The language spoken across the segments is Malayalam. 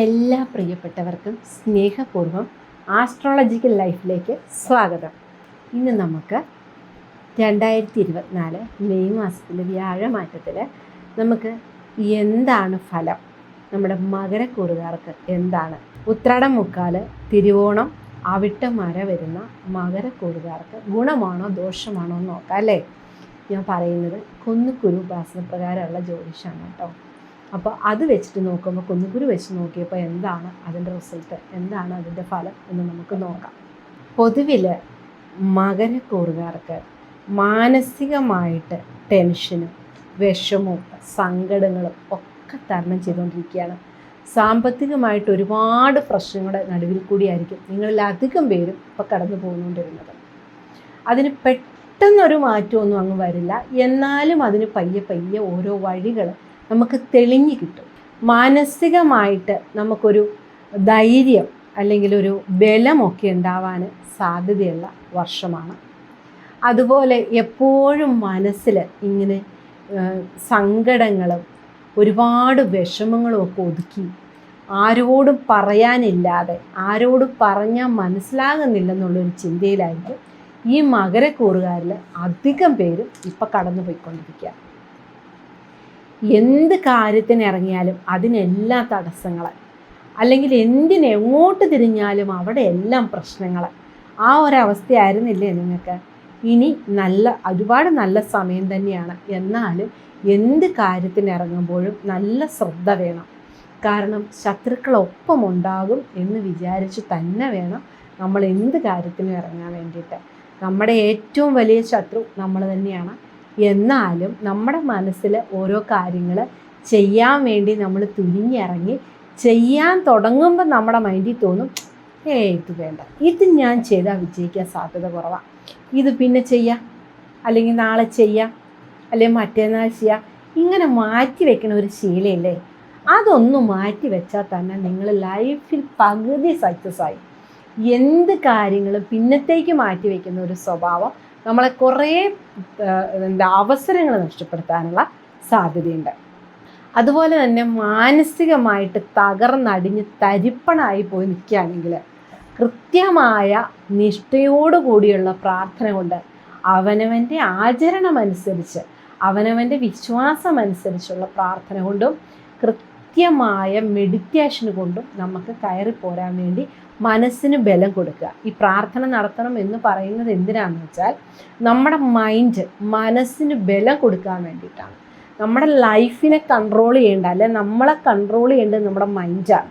എല്ലാ പ്രിയപ്പെട്ടവർക്കും സ്നേഹപൂർവം ആസ്ട്രോളജിക്കൽ ലൈഫിലേക്ക് സ്വാഗതം. ഇന്ന് നമുക്ക് രണ്ടായിരത്തി ഇരുപത്തിനാല് മെയ് മാസത്തിലെ വ്യാഴമാറ്റത്തിൽ നമുക്ക് എന്താണ് ഫലം? നമ്മുടെ മകരക്കൂറുകാർക്ക് എന്താണ്? ഉത്രാടം മുക്കാൽ തിരുവോണം അവിട്ടം മര വരുന്ന മകരക്കൂറുകാർക്ക് ഗുണമാണോ ദോഷമാണോ എന്ന് നോക്കാം അല്ലേ? ഞാൻ പറയുന്നത് കുന്നുക്കുരു ഉപാസന പ്രകാരമുള്ള ജ്യോതിഷാണ് കേട്ടോ. അപ്പോൾ അത് വെച്ചിട്ട് നോക്കുമ്പോൾ കുന്നുകുരു വെച്ച് നോക്കിയപ്പോൾ എന്താണ് അതിന്റെ റിസൾട്ട് എന്താണ് അതിന്റെ ഫലം എന്ന് നമുക്ക് നോക്കാം. പൊതുവിൽ മകരക്കൂറുകാർക്ക് മാനസികമായിട്ട് ടെൻഷനും വിഷമവും സങ്കടങ്ങളും ഒക്കെ തരണം ചെയ്തുകൊണ്ടിരിക്കുകയാണ്. സാമ്പത്തികമായിട്ട് ഒരുപാട് പ്രശ്നങ്ങളുടെ നടുവിൽ കൂടിയായിരിക്കും നിങ്ങളിൽ അധികം പേരും ഇപ്പോൾ കടന്നു പോകുന്നുകൊണ്ടിരുന്നത് അതിന് പെട്ടെന്നൊരു മാറ്റമൊന്നും അങ്ങ് വരില്ല. എന്നാലും അതിന് പയ്യെ പയ്യെ ഓരോ വഴികൾ നമുക്ക് തെളിഞ്ഞു കിട്ടും. മാനസികമായിട്ട് നമുക്കൊരു ധൈര്യം അല്ലെങ്കിൽ ഒരു ബലമൊക്കെ ഉണ്ടാവാൻ സാധ്യതയുള്ള വർഷമാണ്. അതുപോലെ എപ്പോഴും മനസ്സിൽ ഇങ്ങനെ സങ്കടങ്ങളും ഒരുപാട് വിഷമങ്ങളും ഒക്കെ ഒതുക്കി ആരോടും പറയാനില്ലാതെ ആരോടും പറഞ്ഞാൽ മനസ്സിലാകുന്നില്ലെന്നുള്ളൊരു ചിന്തയിലായിരിക്കും ഈ മകരക്കൂറുകാരിൽ അധികം പേരും ഇപ്പം കടന്നു പോയിക്കൊണ്ടിരിക്കുക എന്ത് കാര്യത്തിന് ഇറങ്ങിയാലും അതിനെല്ലാം തടസ്സങ്ങൾ അല്ലെങ്കിൽ എന്തിന് എങ്ങോട്ട് തിരിഞ്ഞാലും അവിടെ എല്ലാം പ്രശ്നങ്ങൾ ആ ഒരവസ്ഥയായിരുന്നില്ലേ നിങ്ങൾക്ക്? ഇനി നല്ല ഒരുപാട് നല്ല സമയം തന്നെയാണ്. എന്നാലും എന്ത് കാര്യത്തിന് ഇറങ്ങുമ്പോഴും നല്ല ശ്രദ്ധ വേണം. കാരണം ശത്രുക്കളൊപ്പം ഉണ്ടാകും എന്ന് വിചാരിച്ച് തന്നെ വേണം നമ്മൾ എന്ത് കാര്യത്തിനും ഇറങ്ങാൻ വേണ്ടിയിട്ട്. നമ്മുടെ ഏറ്റവും വലിയ ശത്രു നമ്മൾ തന്നെയാണ്. എന്നാലും നമ്മുടെ മനസ്സിൽ ഓരോ കാര്യങ്ങൾ ചെയ്യാൻ വേണ്ടി നമ്മൾ തുനിഞ്ഞിറങ്ങി ചെയ്യാൻ തുടങ്ങുമ്പോൾ നമ്മുടെ മൈൻഡിൽ തോന്നും ഏ ഇത് വേണ്ട. ഇത് ഞാൻ ചെയ്താൽ വിജയിക്കാൻ സാധ്യത കുറവാണ് ഇത് പിന്നെ ചെയ്യാം. അല്ലെങ്കിൽ നാളെ ചെയ്യാം. അല്ലെങ്കിൽ മറ്റേന്നാൾ ചെയ്യാം. ഇങ്ങനെ മാറ്റി വെക്കണ ഒരു ശീലയില്ലേ? അതൊന്ന് മാറ്റി വെച്ചാൽ തന്നെ നിങ്ങൾ ലൈഫിൽ പകുതി സക്സസ് ആയി. എന്ത് കാര്യങ്ങളും പിന്നത്തേക്ക് മാറ്റി വയ്ക്കുന്ന ഒരു സ്വഭാവം നമ്മളെ കുറേ എന്താ അവസരങ്ങൾ നഷ്ടപ്പെടുത്താനുള്ള സാധ്യതയുണ്ട്. അതുപോലെ തന്നെ മാനസികമായിട്ട് തകർന്നടിഞ്ഞ് തരിപ്പണായി പോയി നിൽക്കുകയാണെങ്കിൽ കൃത്യമായ നിഷ്ഠയോടുകൂടിയുള്ള പ്രാർത്ഥന കൊണ്ട് അവനവന്റെ ആചരണമനുസരിച്ച് അവനവന്റെ വിശ്വാസം അനുസരിച്ചുള്ള പ്രാർത്ഥന കൊണ്ടും കൃത്യമായ മെഡിറ്റേഷൻ കൊണ്ടും നമുക്ക് കയറി പോരാൻ വേണ്ടി മനസ്സിന് ബലം കൊടുക്കുക. ഈ പ്രാർത്ഥന നടത്തണം എന്ന് പറയുന്നത് എന്തിനാണെന്ന് വെച്ചാൽ നമ്മുടെ മൈൻഡ് മനസ്സിന് ബലം കൊടുക്കാൻ വേണ്ടിയിട്ടാണ്. നമ്മുടെ ലൈഫിനെ കൺട്രോൾ ചെയ്യേണ്ട അല്ലെ നമ്മളെ കൺട്രോൾ ചെയ്യേണ്ടത് നമ്മുടെ മൈൻഡാണ്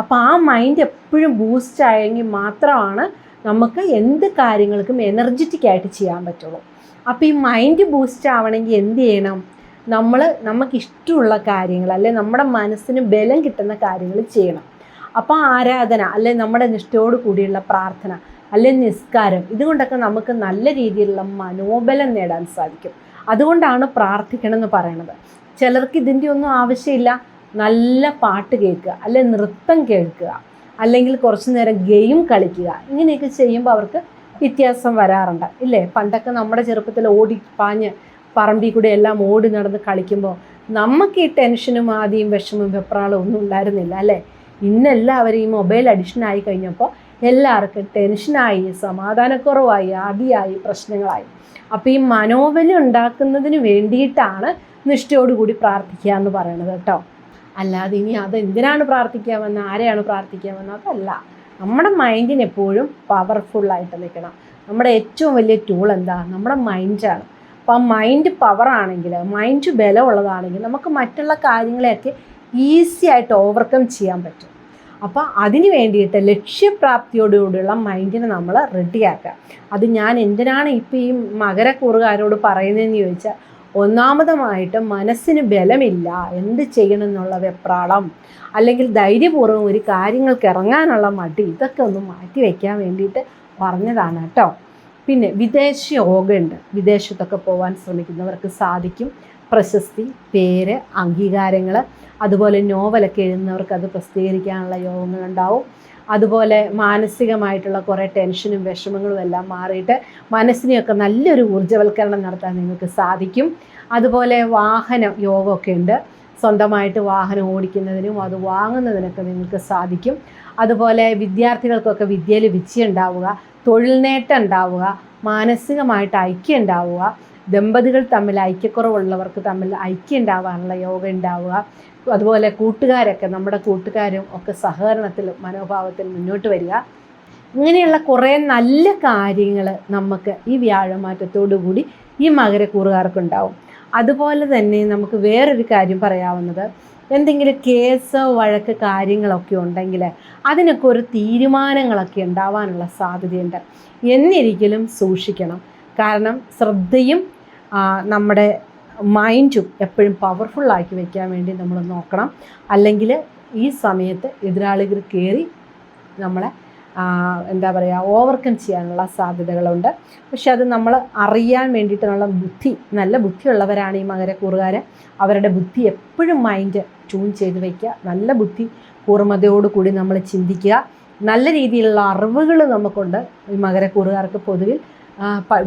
അപ്പോൾ ആ മൈൻഡ് എപ്പോഴും ബൂസ്റ്റ് ആയെങ്കിൽ മാത്രമാണ് നമുക്ക് എന്ത് കാര്യങ്ങൾക്കും എനർജറ്റിക് ആയിട്ട് ചെയ്യാൻ പറ്റുള്ളൂ. അപ്പോൾ ഈ മൈൻഡ് ബൂസ്റ്റ് ആവണമെങ്കിൽ എന്ത് ചെയ്യണം? നമ്മൾ നമുക്ക് ഇഷ്ടമുള്ള കാര്യങ്ങൾ അല്ലെ നമ്മുടെ മനസ്സിന് ബലം കിട്ടുന്ന കാര്യങ്ങൾ ചെയ്യണം. അപ്പോൾ ആരാധന അല്ലെ നമ്മുടെ നിഷ്ഠയോട് കൂടിയുള്ള പ്രാർത്ഥന അല്ലെ നിസ്കാരം ഇതുകൊണ്ടൊക്കെ നമുക്ക് നല്ല രീതിയിലുള്ള മനോബലം നേടാൻ സാധിക്കും. അതുകൊണ്ടാണ് പ്രാർത്ഥിക്കണം എന്ന് പറയണത്. ചിലർക്ക് ഇതിന്റെ ഒന്നും ആവശ്യമില്ല. നല്ല പാട്ട് കേൾക്കുക അല്ലെ നൃത്തം കേൾക്കുക അല്ലെങ്കിൽ കുറച്ച് നേരം ഗെയിം കളിക്കുക ഇങ്ങനെയൊക്കെ ചെയ്യുമ്പോൾ അവർക്ക് വ്യത്യാസം വരാറുണ്ട് ഇല്ലേ? പണ്ടൊക്കെ നമ്മുടെ ചെറുപ്പത്തിൽ ഓടി പാഞ്ഞ് പറമ്പിൽ കൂടെ എല്ലാം ഓടി നടന്ന് കളിക്കുമ്പോൾ നമുക്ക് ഈ ടെൻഷനും ആദ്യം വിഷമവും വെപ്രാളും ഒന്നും ഉണ്ടായിരുന്നില്ല അല്ലേ? ഇന്നെല്ലാവരും ഈ മൊബൈൽ അഡിക്ഷൻ ആയി കഴിഞ്ഞപ്പോൾ എല്ലാവർക്കും ടെൻഷനായി സമാധാനക്കുറവായി ആദിയായി പ്രശ്നങ്ങളായി. അപ്പോൾ ഈ മനോബലം ഉണ്ടാക്കുന്നതിന് വേണ്ടിയിട്ടാണ് നിഷ്ഠയോടുകൂടി പ്രാർത്ഥിക്കുക എന്ന് പറയണത് കേട്ടോ. അല്ലാതെ ഇനി അത് എന്തിനാണ് പ്രാർത്ഥിക്കാമെന്ന് ആരെയാണ് പ്രാർത്ഥിക്കാമെന്ന് അതല്ല. നമ്മുടെ മൈൻഡിന് എപ്പോഴും പവർഫുള്ളായിട്ട് നിൽക്കണം. നമ്മുടെ ഏറ്റവും വലിയ ടൂൾ എന്താ? നമ്മുടെ മൈൻഡാണ് അപ്പോൾ മൈൻഡ് പവറാണെങ്കിൽ മൈൻഡ് ബലമുള്ളതാണെങ്കിൽ നമുക്ക് മറ്റുള്ള കാര്യങ്ങളെയൊക്കെ ഈസി ആയിട്ട് ഓവർകം ചെയ്യാൻ പറ്റും. അപ്പോൾ അതിന് വേണ്ടിയിട്ട് ലക്ഷ്യപ്രാപ്തിയോടുകൂടിയുള്ള മൈൻഡിനെ നമ്മൾ റെഡിയാക്കുക അത് ഞാൻ എന്തിനാണ് ഇപ്പോൾ ഈ മകരക്കൂറുകാരോട് പറയുന്നതെന്ന് ചോദിച്ചാൽ ഒന്നാമതമായിട്ട് മനസ്സിന് ബലമില്ല. എന്ത് ചെയ്യണം എന്നുള്ള വെപ്രാളം അല്ലെങ്കിൽ ധൈര്യപൂർവം ഒരു കാര്യങ്ങൾക്ക് ഇറങ്ങാനുള്ള മടി ഇതൊക്കെ ഒന്ന് മാറ്റി വയ്ക്കാൻ വേണ്ടിയിട്ട് പറഞ്ഞതാണ് കേട്ടോ. പിന്നെ വിദേശ യോഗ ഉണ്ട് വിദേശത്തൊക്കെ പോകാൻ ശ്രമിക്കുന്നവർക്ക് സാധിക്കും. പ്രശസ്തി പേര് അംഗീകാരങ്ങൾ അതുപോലെ നോവലൊക്കെ എഴുതുന്നവർക്ക് അത് പ്രസിദ്ധീകരിക്കാനുള്ള യോഗങ്ങളുണ്ടാവും. അതുപോലെ മാനസികമായിട്ടുള്ള കുറേ ടെൻഷനും വിഷമങ്ങളും എല്ലാം മാറിയിട്ട് മനസ്സിനെയൊക്കെ നല്ലൊരു ഊർജവൽക്കരണം നടത്താൻ നിങ്ങൾക്ക് സാധിക്കും. അതുപോലെ വാഹന യോഗമൊക്കെ ഉണ്ട്. സ്വന്തമായിട്ട് വാഹനം ഓടിക്കുന്നതിനും അത് വാങ്ങുന്നതിനൊക്കെ നിങ്ങൾക്ക് സാധിക്കും. അതുപോലെ വിദ്യാർത്ഥികൾക്കൊക്കെ വിദ്യയിൽ വിജയം ഉണ്ടാവുക തൊഴിൽ നേട്ടം ഉണ്ടാവുക മാനസികമായിട്ട് ഐക്യം ഉണ്ടാവുക ദമ്പതികൾ തമ്മിൽ ഐക്യക്കുറവുള്ളവർക്ക് തമ്മിൽ ഐക്യം ഉണ്ടാവാനുള്ള യോഗ ഉണ്ടാവുക. അതുപോലെ കൂട്ടുകാരൊക്കെ നമ്മുടെ കൂട്ടുകാരും ഒക്കെ സഹകരണത്തിൽ മനോഭാവത്തിൽ മുന്നോട്ട് വരിക. ഇങ്ങനെയുള്ള കുറേ നല്ല കാര്യങ്ങൾ നമുക്ക് ഈ വ്യാഴമാറ്റത്തോടു കൂടി ഈ മകരക്കൂറുകാർക്കുണ്ടാവും. അതുപോലെ തന്നെ നമുക്ക് വേറൊരു കാര്യം പറയാവുന്നത്. എന്തെങ്കിലും കേസ് വഴക്ക് കാര്യങ്ങളൊക്കെ ഉണ്ടെങ്കിൽ അതിനൊക്കെ ഒരു തീരുമാനങ്ങളൊക്കെ ഉണ്ടാവാനുള്ള സാധ്യതയുണ്ട്. എന്നിരിക്കലും സൂക്ഷിക്കണം. കാരണം ശ്രദ്ധയും നമ്മുടെ മൈൻഡും എപ്പോഴും പവർഫുള്ളാക്കി വയ്ക്കാൻ വേണ്ടി നമ്മൾ നോക്കണം. അല്ലെങ്കിൽ ഈ സമയത്ത് എതിരാളികൾ കയറി നമ്മളെ എന്താ പറയുക ഓവർകം ചെയ്യാനുള്ള സാധ്യതകളുണ്ട്. പക്ഷെ അത് നമ്മൾ അറിയാൻ വേണ്ടിയിട്ടുള്ള ബുദ്ധി നല്ല ബുദ്ധിയുള്ളവരാണ് ഈ മകരക്കൂറുകാർ അവരുടെ ബുദ്ധി എപ്പോഴും മൈൻഡ് ട്യൂൺ ചെയ്ത് വയ്ക്കുക നല്ല ബുദ്ധി കൂർമ്മതയോടുകൂടി നമ്മൾ ചിന്തിക്കുക. നല്ല രീതിയിലുള്ള അറിവുകൾ നമുക്കുണ്ട് ഈ മകരക്കൂറുകാർക്ക് പൊതുവിൽ.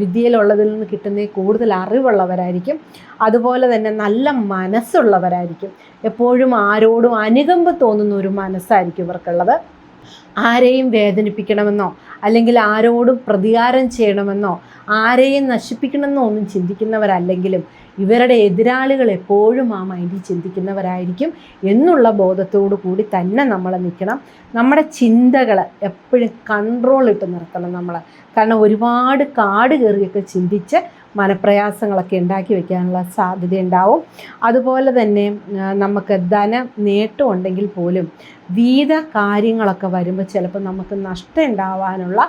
വിദ്യയിലുള്ളതിൽ നിന്ന് കിട്ടുന്ന കൂടുതൽ അറിവുള്ളവരായിരിക്കും. അതുപോലെ തന്നെ നല്ല മനസ്സുള്ളവരായിരിക്കും. എപ്പോഴും ആരോടും അനുകമ്പ തോന്നുന്ന ഒരു മനസ്സായിരിക്കും ഇവർക്കുള്ളത്. ആരെയും വേദനിപ്പിക്കണമെന്നോ അല്ലെങ്കിൽ ആരോടും പ്രതികാരം ചെയ്യണമെന്നോ ആരെയും നശിപ്പിക്കണമെന്നോ ഒന്നും ചിന്തിക്കുന്നവരല്ലെങ്കിലും ഇവരുടെ എതിരാളികൾ എപ്പോഴും ആ മൈൻഡിൽ ചിന്തിക്കുന്നവരായിരിക്കും എന്നുള്ള ബോധത്തോടു കൂടി തന്നെ നമ്മൾ നിൽക്കണം നമ്മുടെ ചിന്തകൾ എപ്പോഴും കൺട്രോൾ ഇട്ട് നിർത്തണം നമ്മൾ കാരണം ഒരുപാട് കാട് കയറിയൊക്കെ ചിന്തിച്ച് മനപ്രയാസങ്ങളൊക്കെ ഉണ്ടാക്കി വെക്കാനുള്ള സാധ്യതയുണ്ടാവും അതുപോലെ തന്നെ നമുക്ക് ധന നേട്ടം ഉണ്ടെങ്കിൽ പോലും വീത കാര്യങ്ങളൊക്കെ വരുമ്പോൾ ചിലപ്പോൾ നമുക്ക് നഷ്ടം ഉണ്ടാവാനുള്ള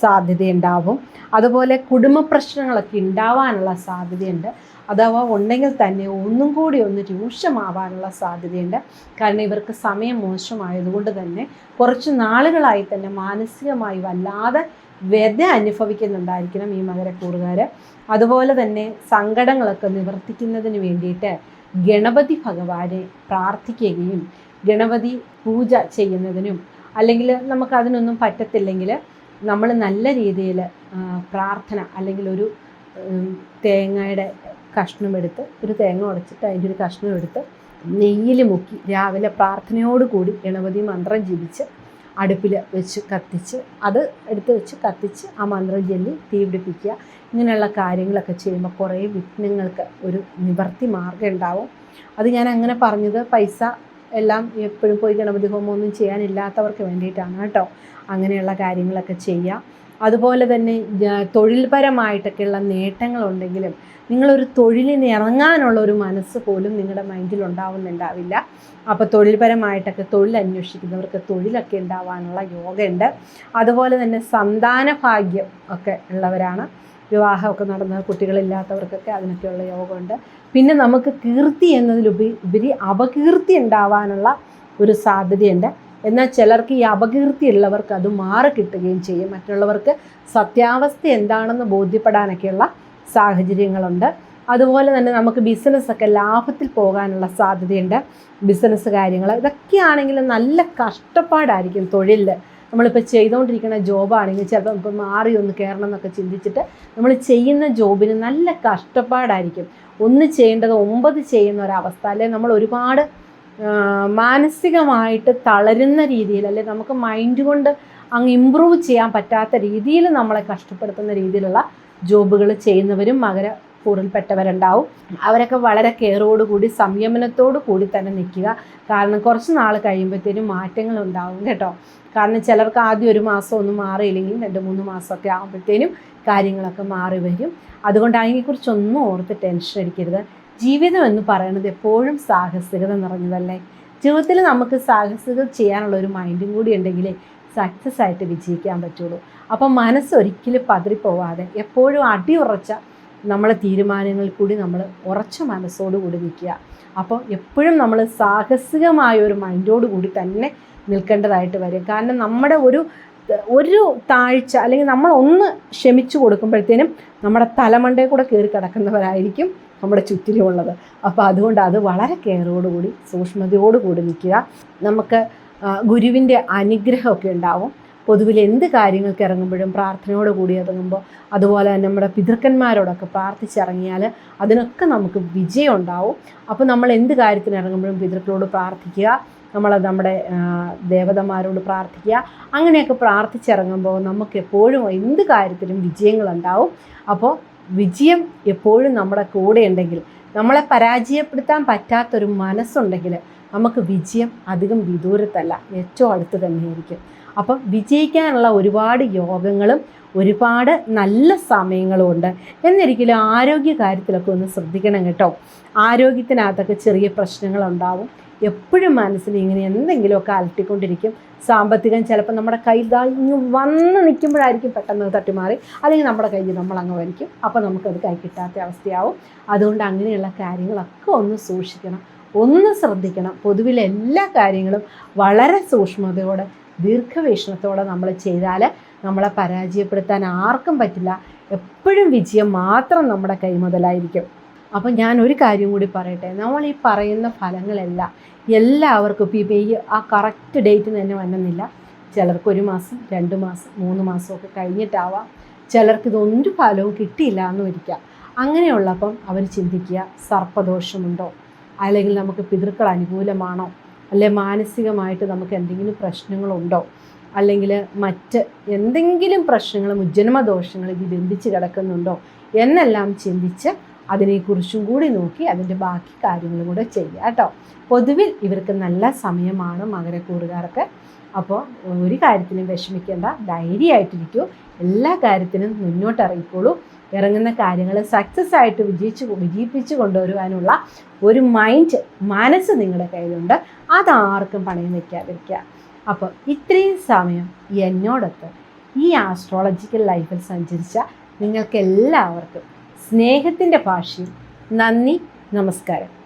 സാധ്യതയുണ്ടാവും അതുപോലെ കുടുംബ പ്രശ്നങ്ങളൊക്കെ ഉണ്ടാവാനുള്ള സാധ്യതയുണ്ട്. അഥവാ ഉണ്ടെങ്കിൽ തന്നെ ഒന്നും കൂടി ഒന്ന് രൂക്ഷമാവാനുള്ള സാധ്യതയുണ്ട്. കാരണം ഇവർക്ക് സമയം മോശമായതുകൊണ്ട് തന്നെ കുറച്ച് നാളുകളായി തന്നെ മാനസികമായി വല്ലാതെ വ്യത അനുഭവിക്കുന്നുണ്ടായിരിക്കണം ഈ മകരക്കൂറുകാർ. അതുപോലെ തന്നെ സങ്കടങ്ങളൊക്കെ നിവർത്തിക്കുന്നതിന് വേണ്ടിയിട്ട് ഗണപതി ഭഗവാനെ പ്രാർത്ഥിക്കുകയും ഗണപതി പൂജ ചെയ്യുന്നതിനും അല്ലെങ്കിൽ നമുക്ക് അതിനൊന്നും പറ്റത്തില്ലെങ്കിൽ നമ്മൾ നല്ല രീതിയിൽ പ്രാർത്ഥന അല്ലെങ്കിൽ ഒരു തേങ്ങയുടെ കഷ്ണമെടുത്ത് ഒരു തേങ്ങ ഉടച്ചിട്ട് അതിന്റെ ഒരു കഷ്ണം എടുത്ത് നെയ്യിൽ മുക്കി രാവിലെ പ്രാർത്ഥനയോട് കൂടി ഗണപതി മന്ത്രം ജപിച്ച് അടുപ്പിൽ വെച്ച് കത്തിച്ച് അത് എടുത്ത് വെച്ച് കത്തിച്ച് ആ മന്ത്രം ചൊല്ലി തീ പിടിപ്പിക്കുക ഇങ്ങനെയുള്ള കാര്യങ്ങളൊക്കെ ചെയ്യുമ്പോൾ കുറേ വിഘ്നങ്ങൾക്ക് ഒരു നിവർത്തി മാർഗം ഉണ്ടാവും. അത് ഞാൻ അങ്ങനെ പറഞ്ഞത് പൈസ എല്ലാം എപ്പോഴും പോയി ഗണപതി ഹോമം ഒന്നും ചെയ്യാനില്ലാത്തവർക്ക് വേണ്ടിയിട്ടാണ് കേട്ടോ. അങ്ങനെയുള്ള കാര്യങ്ങളൊക്കെ ചെയ്യുക. അതുപോലെ തന്നെ തൊഴിൽപരമായിട്ടൊക്കെയുള്ള നേട്ടങ്ങളുണ്ടെങ്കിലും നിങ്ങളൊരു തൊഴിലിന് ഇറങ്ങാനുള്ള ഒരു മനസ്സ് പോലും നിങ്ങളുടെ മൈൻഡിൽ ഉണ്ടാവുന്നുണ്ടാവില്ല അപ്പോൾ തൊഴിൽപരമായിട്ടൊക്കെ തൊഴിൽ അന്വേഷിക്കുന്നവർക്ക് തൊഴിലൊക്കെ ഉണ്ടാവാനുള്ള യോഗയുണ്ട്. അതുപോലെ തന്നെ സന്താന ഭാഗ്യം ഒക്കെ ഉള്ളവരാണ്. വിവാഹമൊക്കെ നടന്ന കുട്ടികളില്ലാത്തവർക്കൊക്കെ അതിനൊക്കെയുള്ള യോഗമുണ്ട്. പിന്നെ നമുക്ക് കീർത്തി എന്നതിലുപരി ഉപരി അപകീർത്തി ഉണ്ടാവാനുള്ള ഒരു സാധ്യതയുണ്ട്. എന്നാൽ ചിലർക്ക് ഈ അപകീർത്തി ഉള്ളവർക്ക് അത് മാറി കിട്ടുകയും ചെയ്യും. മറ്റുള്ളവർക്ക് സത്യാവസ്ഥ എന്താണെന്ന് ബോധ്യപ്പെടാനൊക്കെയുള്ള സാഹചര്യങ്ങളുണ്ട്. അതുപോലെ തന്നെ നമുക്ക് ബിസിനസ്സൊക്കെ ലാഭത്തിൽ പോകാനുള്ള സാധ്യതയുണ്ട്. ബിസിനസ് കാര്യങ്ങൾ ഇതൊക്കെയാണെങ്കിലും നല്ല കഷ്ടപ്പാടായിരിക്കും തൊഴിലിൽ. നമ്മളിപ്പോൾ ചെയ്തുകൊണ്ടിരിക്കുന്ന ജോബാണെങ്കിൽ ചിലപ്പോൾ നമുക്ക് മാറി ഒന്ന് കയറണം എന്നൊക്കെ ചിന്തിച്ചിട്ട് നമ്മൾ ചെയ്യുന്ന ജോബിന് നല്ല കഷ്ടപ്പാടായിരിക്കും. ഒന്ന് ചെയ്യേണ്ടത് ഒമ്പത് ചെയ്യുന്ന ഒരവസ്ഥ അല്ലെങ്കിൽ നമ്മൾ ഒരുപാട് മാനസികമായിട്ട് തളരുന്ന രീതിയിൽ അല്ലെ നമുക്ക് മൈൻഡ് കൊണ്ട് അങ്ങ് ഇമ്പ്രൂവ് ചെയ്യാൻ പറ്റാത്ത രീതിയിൽ നമ്മളെ കഷ്ടപ്പെടുത്തുന്ന രീതിയിലുള്ള ജോബുകൾ ചെയ്യുന്നവരും മകര കൂറിൽപ്പെട്ടവരുണ്ടാവും. അവരൊക്കെ വളരെ കെയറോടുകൂടി സംയമനത്തോടു കൂടി തന്നെ നിൽക്കുക. കാരണം കുറച്ച് നാൾ കഴിയുമ്പോഴത്തേനും മാറ്റങ്ങൾ ഉണ്ടാവും കേട്ടോ. കാരണം ചിലർക്ക് ആദ്യം ഒരു മാസം ഒന്നും മാറിയില്ലെങ്കിലും രണ്ട് മൂന്ന് മാസമൊക്കെ ആകുമ്പോഴത്തേനും കാര്യങ്ങളൊക്കെ മാറി വരും. അതുകൊണ്ട് അതിനെക്കുറിച്ചൊന്നും ഓർത്ത് ടെൻഷൻ അടിക്കരുത്. ജീവിതം എന്ന് പറയുന്നത് എപ്പോഴും സാഹസികത നിറഞ്ഞതല്ലേ? ജീവിതത്തിൽ നമുക്ക് സാഹസികത ചെയ്യാനുള്ള ഒരു മൈൻഡും കൂടി ഉണ്ടെങ്കിലേ സക്സസ് ആയിട്ട് വിജയിക്കാൻ പറ്റുള്ളൂ. അപ്പം മനസ്സൊരിക്കലും പതറിപ്പോവാതെ എപ്പോഴും അടിയുറച്ച നമ്മളെ തീരുമാനങ്ങളിൽ കൂടി നമ്മൾ ഉറച്ച മനസ്സോടുകൂടി നിൽക്കുക. അപ്പോൾ എപ്പോഴും നമ്മൾ സാഹസികമായ ഒരു മൈൻഡോട് കൂടി തന്നെ നിൽക്കേണ്ടതായിട്ട് വരും കാരണം നമ്മുടെ ഒരു ഒരു താഴ്ച അല്ലെങ്കിൽ നമ്മൾ ഒന്ന് ക്ഷമിച്ചു കൊടുക്കുമ്പോഴത്തേനും നമ്മുടെ തലമണ്ടയിൽ കൂടെ കയറി കിടക്കുന്നവരായിരിക്കും നമ്മുടെ ചുറ്റിലുമുള്ളത് അപ്പോൾ അതുകൊണ്ട് അത് വളരെ കെയറോടുകൂടി സൂക്ഷ്മതയോടുകൂടി നിൽക്കുക. നമുക്ക് ഗുരുവിന്റെ അനുഗ്രഹമൊക്കെ ഉണ്ടാവും. പൊതുവിൽ എന്ത് കാര്യങ്ങൾക്ക് ഇറങ്ങുമ്പോഴും പ്രാർത്ഥനയോട് കൂടി ഇറങ്ങുമ്പോൾ അതുപോലെ തന്നെ നമ്മുടെ പിതൃക്കന്മാരോടൊക്കെ പ്രാർത്ഥിച്ചിറങ്ങിയാൽ അതിനൊക്കെ നമുക്ക് വിജയം ഉണ്ടാവും അപ്പോൾ നമ്മൾ എന്ത് കാര്യത്തിന് ഇറങ്ങുമ്പോഴും പിതൃക്കളോട് പ്രാർത്ഥിക്കുക. നമ്മൾ നമ്മുടെ ദേവതമാരോട് പ്രാർത്ഥിക്കുക. അങ്ങനെയൊക്കെ പ്രാർത്ഥിച്ചിറങ്ങുമ്പോൾ നമുക്ക് എപ്പോഴും എന്ത് കാര്യത്തിലും വിജയങ്ങളുണ്ടാവും. അപ്പോൾ വിജയം എപ്പോഴും നമ്മുടെ കൂടെ ഉണ്ടെങ്കിൽ നമ്മളെ പരാജയപ്പെടുത്താൻ പറ്റാത്തൊരു മനസ്സുണ്ടെങ്കിൽ നമുക്ക് വിജയം അധികം വിദൂരത്തല്ല ഏറ്റവും അടുത്ത് തന്നെയായിരിക്കും. അപ്പം വിജയിക്കാനുള്ള ഒരുപാട് യോഗങ്ങളും ഒരുപാട് നല്ല സമയങ്ങളും ഉണ്ട്. എന്നിരിക്കലും ആരോഗ്യ കാര്യത്തിലൊക്കെ ഒന്ന് ശ്രദ്ധിക്കണം കേട്ടോ. ആരോഗ്യത്തിനകത്തൊക്കെ ചെറിയ പ്രശ്നങ്ങളുണ്ടാവും. എപ്പോഴും മനസ്സിൽ ഇങ്ങനെ എന്തെങ്കിലുമൊക്കെ അലട്ടിക്കൊണ്ടിരിക്കും. സാമ്പത്തികം ചിലപ്പോൾ നമ്മുടെ കയ്യിൽ ഇങ്ങ് വന്ന് നിൽക്കുമ്പോഴായിരിക്കും പെട്ടെന്ന് തട്ടിമാറി. അല്ലെങ്കിൽ നമ്മുടെ കയ്യിൽ നമ്മൾ അങ്ങ് വലിക്കും അപ്പോൾ നമുക്കത് കൈ കിട്ടാത്ത അവസ്ഥയാവും. അതുകൊണ്ട് അങ്ങനെയുള്ള കാര്യങ്ങളൊക്കെ ഒന്ന് സൂക്ഷിക്കണം. ഒന്ന് ശ്രദ്ധിക്കണം. പൊതുവിൽ എല്ലാ കാര്യങ്ങളും വളരെ സൂക്ഷ്മതയോടെ ദീർഘവീക്ഷണത്തോടെ നമ്മൾ ചെയ്താൽ നമ്മളെ പരാജയപ്പെടുത്താൻ ആർക്കും പറ്റില്ല. എപ്പോഴും വിജയം മാത്രം നമ്മുടെ കൈമുതലായിരിക്കും അപ്പം ഞാൻ ഒരു കാര്യം കൂടി പറയട്ടെ. നമ്മൾ ഈ പറയുന്ന ഫലങ്ങളെല്ലാം എല്ലാവർക്കും ഇപ്പോൾ ഈ ആ കറക്റ്റ് ഡേറ്റിന് തന്നെ വന്നെന്നില്ല. ചിലർക്ക് ഒരു മാസം രണ്ട് മാസം മൂന്ന് മാസമൊക്കെ കഴിഞ്ഞിട്ടാവാം. ചിലർക്ക് ഇതൊരു ഫലവും കിട്ടിയില്ല എന്ന് വരിക്കാം അങ്ങനെയുള്ളപ്പം അവർ ചിന്തിക്കുക സർപ്പദോഷമുണ്ടോ? അല്ലെങ്കിൽ നമുക്ക് പിതൃക്കൾ അനുകൂലമാണോ? അല്ലെ മാനസികമായിട്ട് നമുക്ക് എന്തെങ്കിലും പ്രശ്നങ്ങളുണ്ടോ? അല്ലെങ്കിൽ മറ്റ് എന്തെങ്കിലും പ്രശ്നങ്ങൾ മുജ്ജന്മ ഇത് ബന്ധിച്ച് കിടക്കുന്നുണ്ടോ? എന്നെല്ലാം ചിന്തിച്ച് അതിനെക്കുറിച്ചും കൂടി നോക്കി അതിന്റെ ബാക്കി കാര്യങ്ങളും കൂടെ ചെയ്യുക കേട്ടോ. പൊതുവിൽ ഇവർക്ക് നല്ല സമയമാണ് മകരക്കൂറുകാർക്ക്. അപ്പോൾ ഒരു കാര്യത്തിനും വിഷമിക്കേണ്ട ധൈര്യമായിട്ടിരിക്കൂ. എല്ലാ കാര്യത്തിനും മുന്നോട്ട് ഇറങ്ങിക്കോളൂ ഇറങ്ങുന്ന കാര്യങ്ങൾ സക്സസ് ആയിട്ട് വിജയിച്ച് വിജയിപ്പിച്ച് കൊണ്ടുവരുവാനുള്ള ഒരു മൈൻഡ് മനസ്സ് നിങ്ങളുടെ കയ്യിലുണ്ട്. അതാർക്കും പണയം വയ്ക്കാതിരിക്കുക. അപ്പോൾ ഇത്രയും സമയം എന്നോടൊത്ത് ഈ ആസ്ട്രോളജിക്കൽ ലൈഫിൽ സഞ്ചരിച്ച നിങ്ങൾക്ക് എല്ലാവർക്കും സ്നേഹത്തിന്റെ ഭാഷയും നന്ദി നമസ്കാരം.